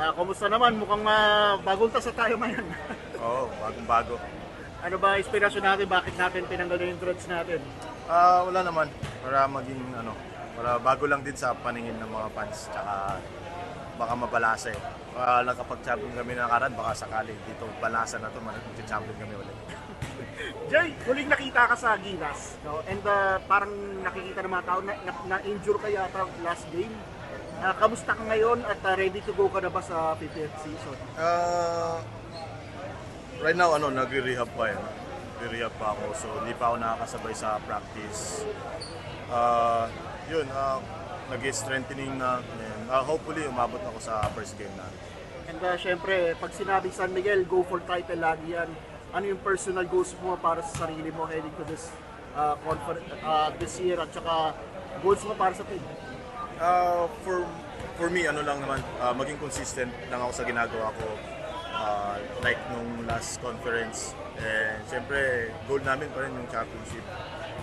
Ah, kumusta naman? Mukhang uh, bagong tasa tayo ngayon. Oo, bagong bago. ano ba inspirasyon natin? Bakit natin tinanggal yung dreads natin? Ah, wala naman. Para maging ano, para bago lang din sa paningin ng mga fans. Tsaka baka mabalasa eh. Uh, nakapag-champion kami na karan, baka sakali dito balasa na to, mag-champion kami ulit. Jay, huling nakita ka sa Gilas, no? And uh, parang nakikita ng mga tao na, na, na-injure ka yata last game. Ah, kamusta ka ngayon at uh, ready to go ka na ba sa 50th season? Ah, right now, ano, nagre-rehab pa eh. Nagre-rehab pa ako, so hindi pa ako nakakasabay sa practice. Ah, yun, ah, nag-strengthening na. And, ah, hopefully, umabot ako sa first game na. And uh, syempre, pag sinabing San Miguel, go for title lagi yan. Ano yung personal goals mo para sa sarili mo heading to this uh, confer- uh, this year at saka goals mo para sa team? Uh, for for me, ano lang naman, uh, maging consistent lang ako sa ginagawa ko. Uh, like nung last conference. And syempre, goal namin pa rin yung championship.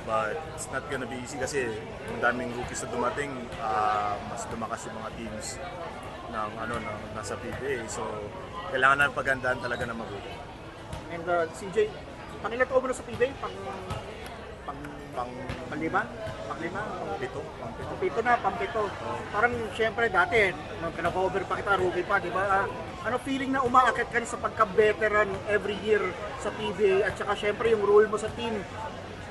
But it's not gonna be easy kasi ang daming rookies na dumating, uh, mas lumakas yung mga teams ng ano ng nasa PBA. So, kailangan namin pagandaan talaga na mabuti. And uh, CJ, pangilan taon mo na sa PBA? Pang, pang, Pang panglima? Panglima? pito, pang pito. Pampito na, pampito. Parang syempre dati, nung pinaka-over pa kita, rookie pa, di ba? Ah, ano feeling na umaakit ka na sa pagka-veteran every year sa PBA at saka syempre yung role mo sa team,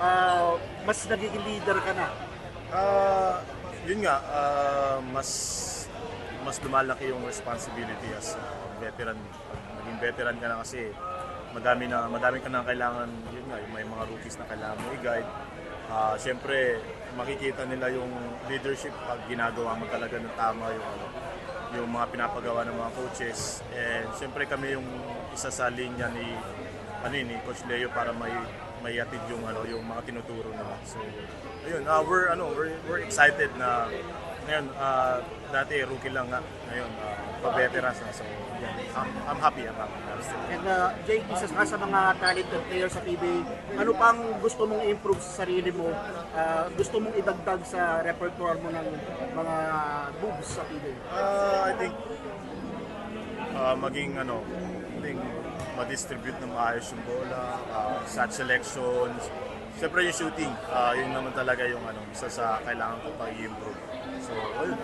ah, mas nagiging leader ka na. Ah, yun nga, ah, mas mas lumalaki yung responsibility as a veteran. Pag naging veteran ka na kasi, madami na madami ka na kailangan, yun nga, may mga rookies na kailangan mo i-guide. Ah, Siyempre, makikita nila yung leadership pag ginagawa mo talaga ng tama yung ano, yung mga pinapagawa ng mga coaches. And siyempre kami yung isa sa linya ni ano ni Coach Leo para may may atid yung ano yung mga tinuturo nila. So ayun, ah, we're ano we're, we're excited na ngayon ah, dati rookie lang nga ngayon uh, pa-veterans na. So yeah, I'm, I'm happy I'm happy. I'm still And uh, Jay, isa ka sa mga talented players sa PBA, ano pang gusto mong i-improve sa sarili mo? Ah, gusto mong idagdag sa repertoire mo ng mga moves sa PBA? Uh, I think uh, maging ano, I think ma-distribute ng maayos yung bola, uh, shot selections, Siyempre yung shooting, uh, yun naman talaga yung ano, isa sa kailangan ko pa i-improve. So, ayun.